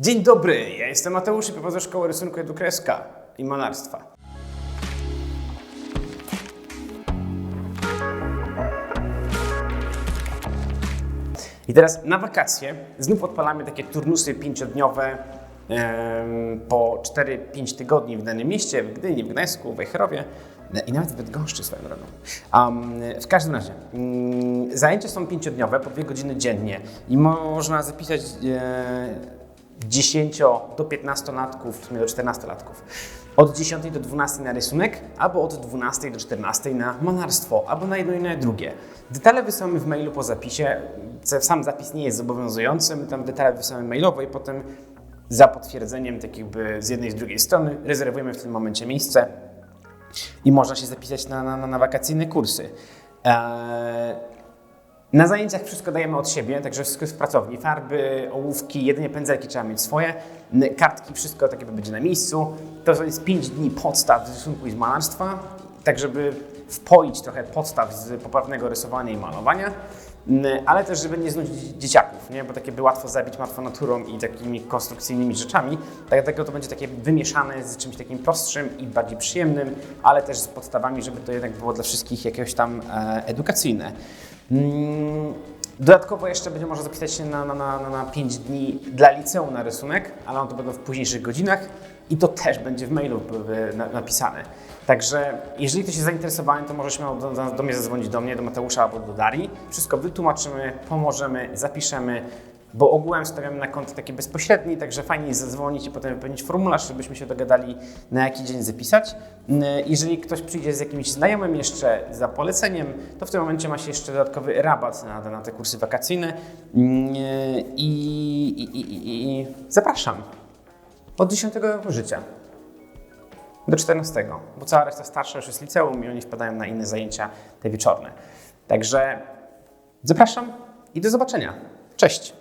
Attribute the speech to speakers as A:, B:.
A: Dzień dobry, ja jestem Mateusz i prowadzę Szkołę Rysunku Edukreska i Malarstwa. I teraz na wakacje znów odpalamy takie turnusy pięciodniowe po 4-5 tygodni w danym mieście, w Gdyni, w Gdańsku, w Wejherowie e, i nawet w Bydgoszczy swoją drogą. Um, w każdym razie, mm, zajęcia są pięciodniowe, po dwie godziny dziennie i można zapisać e, 10 do 15 latków, w sumie do 14 latków. Od 10 do 12 na rysunek, albo od 12 do 14 na malarstwo, albo na jedno i na drugie. Detale wysyłamy w mailu po zapisie. Sam zapis nie jest zobowiązujący, my tam detale wysyłamy mailowo i potem za potwierdzeniem tak jakby z jednej i z drugiej strony rezerwujemy w tym momencie miejsce i można się zapisać na, na, na wakacyjne kursy. Eee, na zajęciach wszystko dajemy od siebie, także wszystko jest w pracowni. Farby, ołówki, jedynie pędzelki trzeba mieć swoje. Kartki, wszystko tak jakby będzie na miejscu. To jest 5 dni podstaw z rysunku i z malarstwa, tak żeby wpoić trochę podstaw z poprawnego rysowania i malowania, ale też żeby nie znudzić dzieciaków, nie? bo takie by łatwo zabić martwą naturą i takimi konstrukcyjnymi rzeczami. Dlatego to będzie takie wymieszane z czymś takim prostszym i bardziej przyjemnym, ale też z podstawami, żeby to jednak było dla wszystkich jakieś tam e, edukacyjne. Mm, Dodatkowo jeszcze będzie można zapisać się na, na, na, na 5 dni dla liceum na rysunek, ale one to będą w późniejszych godzinach i to też będzie w mailu na- napisane. Także jeżeli ktoś jest zainteresowany, to może śmiało do, do, do mnie zadzwonić, do mnie, do Mateusza albo do Darii. Wszystko wytłumaczymy, pomożemy, zapiszemy, bo ogółem stawiamy na konto taki bezpośredni, także fajnie jest zadzwonić i potem wypełnić formularz, żebyśmy się dogadali na jaki dzień zapisać. N- Jeżeli ktoś przyjdzie z jakimś znajomym jeszcze za poleceniem, to w tym momencie ma się jeszcze dodatkowy rabat na, na te kursy wakacyjne Mm, i, i, i, i, i zapraszam od 10 roku życia do 14, bo cała reszta starsza już jest liceum i oni wpadają na inne zajęcia, te wieczorne. Także zapraszam i do zobaczenia. Cześć!